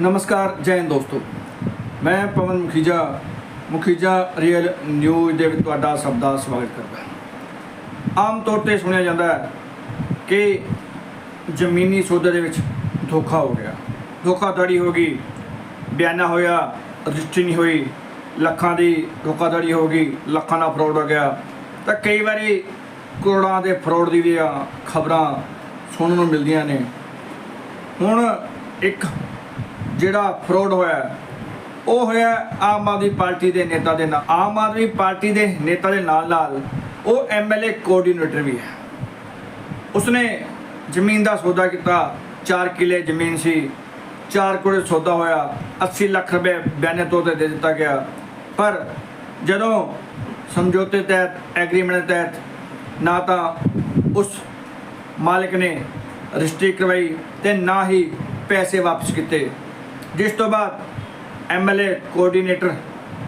ਨਮਸਕਾਰ, ਜੈ ਹਿੰਦ ਦੋਸਤੋ। ਮੈਂ ਪਵਨ ਮੁਖੀਜਾ ਮੁਖੀਜਾ ਰੀਅਲ ਨਿਊਜ਼ ਦੇ ਵਿੱਚ ਤੁਹਾਡਾ ਸਭ ਦਾ ਸਵਾਗਤ ਕਰਦਾ ਆਮ ਤੌਰ ਤੇ ਸੁਣਿਆ ਜਾਂਦਾ ਹੈ ਕਿ ਜ਼ਮੀਨੀ ਸੌਦੇ ਦੇ ਵਿੱਚ ਧੋਖਾ ਹੋ ਗਿਆ। ਧੋਖਾਧੜੀ ਹੋ ਗਈ, ਬਿਆਨਾ ਹੋਇਆ, ਰਜਿਸਟਰੀ ਨਹੀਂ ਹੋਈ, ਲੱਖਾਂ ਦੀ ਧੋਖਾਧੜੀ ਹੋ ਗਈ, ਲੱਖਾਂ ਦਾ ਫਰਾਡ ਹੋ ਗਿਆ। ਤਾਂ ਕਈ ਵਾਰੀ ਕਰੋੜਾਂ ਦੇ ਫਰਾਡ ਦੀ ਵੀ ਖਬਰਾਂ ਸੁਣਨ ਨੂੰ ਮਿਲਦੀਆਂ ਨੇ। ਹੁਣ ਇੱਕ ਜਿਹੜਾ ਫਰੋਡ ਹੋਇਆ ਉਹ ਹੋਇਆ ਆਮ ਆਦਮੀ ਪਾਰਟੀ ਦੇ ਨੇਤਾ ਦੇ ਨਾਲ। ਆਮ ਆਦਮੀ ਪਾਰਟੀ ਦੇ ਨੇਤਾ ਦੇ ਨਾਲ ਨਾਲ ਉਹ ਐਮਐਲਏ ਕੋਆਰਡੀਨੇਟਰ ਵੀ ਹੈ। ਉਸਨੇ ਜ਼ਮੀਨ ਦਾ ਸੌਦਾ ਕੀਤਾ 4 ਕਿੱਲੇ ਜ਼ਮੀਨ ਸੀ 4 ਕਰੋੜ ਸੌਦਾ ਹੋਇਆ 80 ਲੱਖ ਰੁਪਏ ਬਿਆਨੇ ਤੌਰ ਤੇ ਦੇ ਦਿੱਤਾ ਗਿਆ। ਪਰ ਜਦੋਂ ਸਮਝੌਤੇ ਤਹਿਤ ਐਗਰੀਮੈਂਟ ਤਹਿਤ ਨਾ ਤਾਂ ਉਸ ਮਾਲਕ ਨੇ ਰਜਿਸਟਰੀ ਕਰਵਾਈ ਤੇ ਨਾ ਹੀ ਪੈਸੇ ਵਾਪਸ ਕੀਤੇ। ਜਿਸ ਤੋਂ ਬਾਅਦ MLA coordinator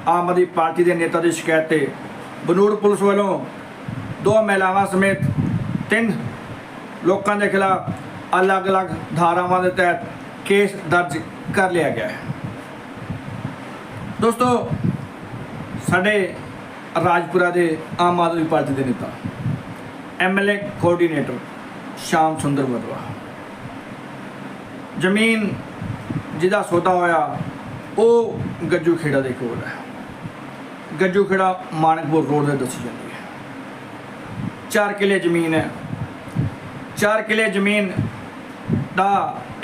Aam Aadmi party ਦੇ ਨੇਤਾ ਦੀ ਸ਼ਿਕਾਇਤ ਤੇ ਬਨੂੜ ਪੁਲਿਸ ਵੱਲੋਂ ਦੋ ਮਹਿਲਾਵਾਂ ਸਮੇਤ ਤਿੰਨ ਲੋਕਾਂ ਦੇ ਖਿਲਾਫ ਅਲੱਗ-ਅਲੱਗ ਧਾਰਾਵਾਂ ਦੇ ਤਹਿਤ ਕੇਸ ਦਰਜ ਕਰ ਲਿਆ ਗਿਆ ਹੈ। ਦੋਸਤੋ, ਸਾਡੇ ਰਾਜਪੁਰਾ ਦੇ ਆਮ ਆਦਮੀ ਪਾਰਟੀ ਦੇ ਨੇਤਾ ਐਮਐਲਏ ਕੋਆਰਡੀਨੇਟਰ ਸ਼ਾਮ ਸੁੰਦਰ ਵਦਵਾ ਜ਼ਮੀਨ ਜਿਹਦਾ ਸੌਦਾ ਹੋਇਆ, ਉਹ ਗੱਜੂ ਖੇੜਾ ਦੇ ਕੋਲ ਹੈ। ਗੱਜੂ ਖੇੜਾ ਮਾਨਕਪੁਰ ਰੋਡ ਤੇ ਦੱਸੀ ਜਾਂਦੀ ਹੈ। 4 ਕਿੱਲੇ ਜ਼ਮੀਨ ਹੈ। 4 ਕਿੱਲੇ ਜ਼ਮੀਨ ਦਾ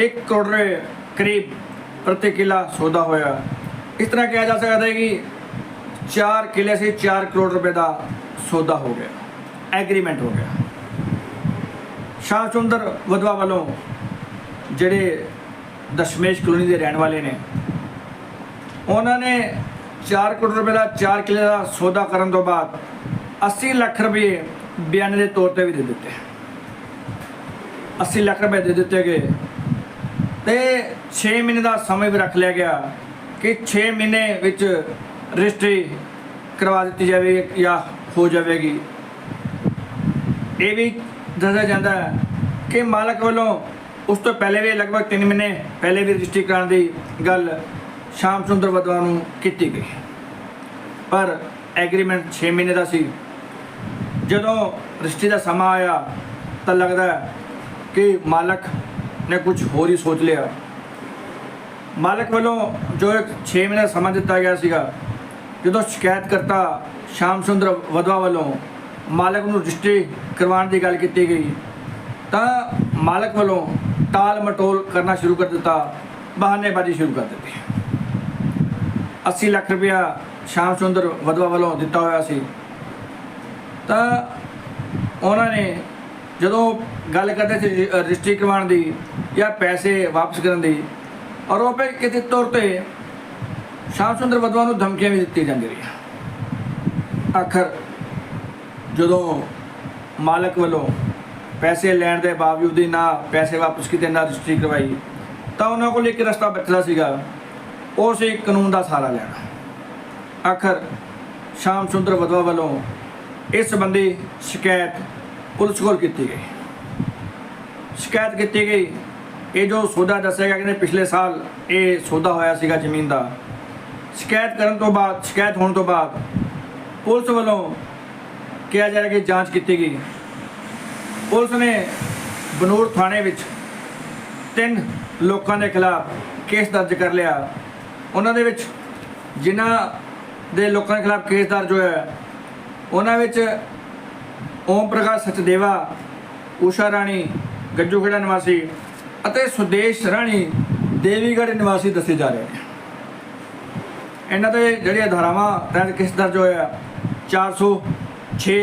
1 ਕਰੋੜ ਰੁਪਏ ਕਰੀਬ ਪ੍ਰਤੀ ਕਿਲਾ ਸੌਦਾ ਹੋਇਆ। ਇਸ ਤਰ੍ਹਾਂ ਕਿਹਾ ਜਾ ਸਕਦਾ ਹੈ ਕਿ 4 ਕਿੱਲੇ ਸੀ 4 ਕਰੋੜ ਰੁਪਏ ਦਾ ਸੌਦਾ ਹੋ ਗਿਆ। ਐਗਰੀਮੈਂਟ ਹੋ ਗਿਆ। ਸ਼ਾਹ ਚੁੰਦਰ ਵਧਵਾ ਵੱਲੋਂ ਜਿਹੜੇ ਦਸ਼ਮੇਸ਼ ਕਲੋਨੀ ਦੇ ਰਹਿਣ ਵਾਲੇ ਨੇ। ਉਹਨਾਂ ਨੇ 4 ਕਰੋੜ ਰੁਪਏ ਦਾ 4 ਕਿੱਲੇ ਦਾ ਸੌਦਾ ਕਰਨ ਤੋਂ ਬਾਅਦ 80 ਲੱਖ ਰੁਪਏ ਬਿਆਨ ਦੇ ਤੌਰ ਤੇ ਵੀ ਦੇ ਦਿੱਤੇ। 80 ਲੱਖ ਰੁਪਏ ਦੇ ਦਿੱਤੇ ਗਏ। ਤੇ 6 ਮਹੀਨੇ ਦਾ ਸਮਾਂ ਵੀ ਰੱਖ ਲਿਆ ਗਿਆ ਕਿ 6 ਮਹੀਨੇ ਵਿੱਚ ਰਜਿਸਟਰੀ ਕਰਵਾ ਦਿੱਤੀ ਜਾਵੇ ਜਾਂ ਹੋ ਜਾਵੇਗੀ। ਇਹ ਵੀ ਦੱਸਿਆ ਜਾਂਦਾ ਹੈ ਕਿ ਮਾਲਕ ਵੱਲੋਂ ਉਸ ਤੋਂ ਪਹਿਲੇ ਵੀ ਲਗਭਗ 3 ਮਹੀਨੇ ਪਹਿਲੇ ਵੀ ਰਜਿਸਟਰੀ ਕਰਨ ਦੀ ਗੱਲ ਸ਼ਾਮ ਸੁੰਦਰ ਵਦਵਾ ਨੂੰ ਕੀਤੀ ਗਈ। ਪਰ ਐਗਰੀਮੈਂਟ 6 ਮਹੀਨੇ ਦਾ ਸੀ। ਜਦੋਂ ਰਜਿਸਟਰੀ ਦਾ ਸਮਾਂ ਆਇਆ ਤਾਂ ਲੱਗਦਾ ਕਿ ਮਾਲਕ ਨੇ ਕੁਝ ਹੋਰ ਹੀ ਸੋਚ ਲਿਆ। ਮਾਲਕ ਵੱਲੋਂ ਜੋ ਇੱਕ 6 ਮਹੀਨੇ ਦਾ ਸਮਾਂ ਦਿੱਤਾ ਗਿਆ ਸੀਗਾ, ਜਦੋਂ ਸ਼ਿਕਾਇਤ ਕਰਤਾ ਸ਼ਾਮ ਸੁੰਦਰ ਵਦਵਾ ਵੱਲੋਂ ਮਾਲਕ ਨੂੰ ਰਜਿਸਟਰੀ ਕਰਵਾਉਣ ਦੀ ਗੱਲ ਕੀਤੀ ਗਈ, ਤਾਂ ਮਾਲਕ ਵੱਲੋਂ ਟਾਲ ਮਟੋਲ ਕਰਨਾ ਸ਼ੁਰੂ ਕਰ ਦਿੱਤਾ, ਬਹਾਨੇਬਾਜ਼ੀ ਸ਼ੁਰੂ ਕਰ ਦਿੱਤੀ। 80 ਲੱਖ ਰੁਪਇਆ ਸ਼ਾਮ ਸੁੰਦਰ ਵਦਵਾ ਵੱਲੋਂ ਦਿੱਤਾ ਹੋਇਆ ਸੀ। ਤਾਂ ਉਹਨਾਂ ਨੇ ਜਦੋਂ ਗੱਲ ਕਰਦੇ ਸੀ ਰਜਿਸਟਰੀ ਕਰਵਾਉਣ ਦੀ ਜਾਂ ਪੈਸੇ ਵਾਪਸ ਕਰਨ ਦੀ, ਔਰ ਉਹ ਕਿ ਕਿਤੇ ਤੌਰ ਤੇ ਸ਼ਾਮ ਸੁੰਦਰ ਵਦਵਾ ਨੂੰ ਧਮਕੀਆਂ ਵੀ ਦਿੱਤੀਆਂ ਜਾਂਦੀ ਰਹੀਆਂ। ਆਖਰ ਜਦੋਂ ਮਾਲਕ ਵੱਲੋਂ ਪੈਸੇ ਲੈਣ ਦੇ ਬਾਵਜੂਦ ਹੀ ਨਾ ਪੈਸੇ ਵਾਪਸ ਕੀਤੇ, ਨਾ ਰਜਿਸਟਰੀ ਕਰਵਾਈ। ਤਾਂ ਉਹਨਾਂ ਕੋਲ ਇੱਕ ਰਸਤਾ ਬਚਦਾ ਸੀਗਾ। ਉਹ ਸੀ ਕਾਨੂੰਨ ਦਾ ਸਹਾਰਾ ਲੈਣਾ। ਆਖਰ ਸ਼ਾਮ ਸੁੰਦਰ ਵਦਵਾ ਵੱਲੋਂ ਇਸ ਸੰਬੰਧੀ ਸ਼ਿਕਾਇਤ ਪੁਲਿਸ ਕੋਲ ਕੀਤੀ ਗਈ। ਸ਼ਿਕਾਇਤ ਕੀਤੀ ਗਈ। ਇਹ ਜੋ ਸੌਦਾ ਦੱਸਿਆ ਗਿਆ ਕਿ ਪਿਛਲੇ ਸਾਲ ਇਹ ਸੌਦਾ ਹੋਇਆ ਸੀਗਾ ਜ਼ਮੀਨ ਦਾ। ਸ਼ਿਕਾਇਤ ਕਰਨ ਤੋਂ ਬਾਅਦ, ਸ਼ਿਕਾਇਤ ਹੋਣ ਤੋਂ ਬਾਅਦ ਪੁਲਿਸ ਵੱਲੋਂ ਕਿਹਾ ਜਾ ਰਿਹਾ ਕਿ ਜਾਂਚ ਕੀਤੀ ਗਈ। ਪੁਲਿਸ ਨੇ ਬਨੂੜ ਥਾਣੇ ਵਿੱਚ ਤਿੰਨ ਲੋਕਾਂ ਦੇ ਖਿਲਾਫ ਕੇਸ ਦਰਜ ਕਰ ਲਿਆ। ਉਹਨਾਂ ਦੇ ਵਿੱਚ ਜਿਨ੍ਹਾਂ ਦੇ ਲੋਕਾਂ ਦੇ ਖਿਲਾਫ ਕੇਸ ਦਰਜ ਹੋਇਆ ਉਹਨਾਂ ਵਿੱਚ ਓਮ ਪ੍ਰਕਾਸ਼ ਸਚਦੇਵਾ, ਊਸ਼ਾ ਰਾਣੀ ਗੱਜੂ ਖੇੜਾ ਨਿਵਾਸੀ ਅਤੇ ਸੁਦੇਸ਼ ਰਾਣੀ, ਦੇਵੀਗੜ੍ਹ ਨਿਵਾਸੀ ਦੱਸੇ ਜਾ ਰਹੇ ਨੇ। ਇਹਨਾਂ ਦੇ ਜਿਹੜੀਆਂ ਧਾਰਾਵਾਂ ਤਹਿਤ ਕੇਸ ਦਰਜ ਹੋਇਆ 406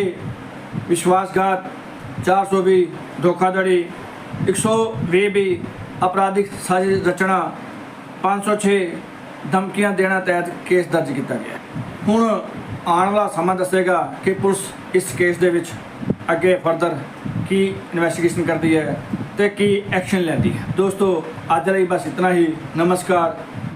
ਵਿਸ਼ਵਾਸਘਾਤ 420 ਧੋਖਾਧੜੀ 120 ਵੀ ਅਪਰਾਧਿਕ ਸਾਜ਼ਿਸ਼ ਰਚਨਾ 506 ਧਮਕੀਆਂ ਦੇਣਾ ਤਹਿਤ ਕੇਸ ਦਰਜ ਕੀਤਾ ਗਿਆ। ਹੁਣ ਆਉਣ ਵਾਲਾ ਸਮਾਂ ਦੱਸੇਗਾ ਕਿ ਪੁਲਿਸ ਇਸ ਕੇਸ ਦੇ ਵਿੱਚ ਅੱਗੇ ਫਰਦਰ ਕੀ ਇਨਵੈਸਟੀਗੇਸ਼ਨ ਕਰਦੀ ਹੈ ਤੇ ਕੀ ਐਕਸ਼ਨ ਲੈਂਦੀ ਹੈ। ਦੋਸਤੋ, ਅੱਜ ਲਈ ਬਸ ਇਤਨਾ ਹੀ। ਨਮਸਕਾਰ।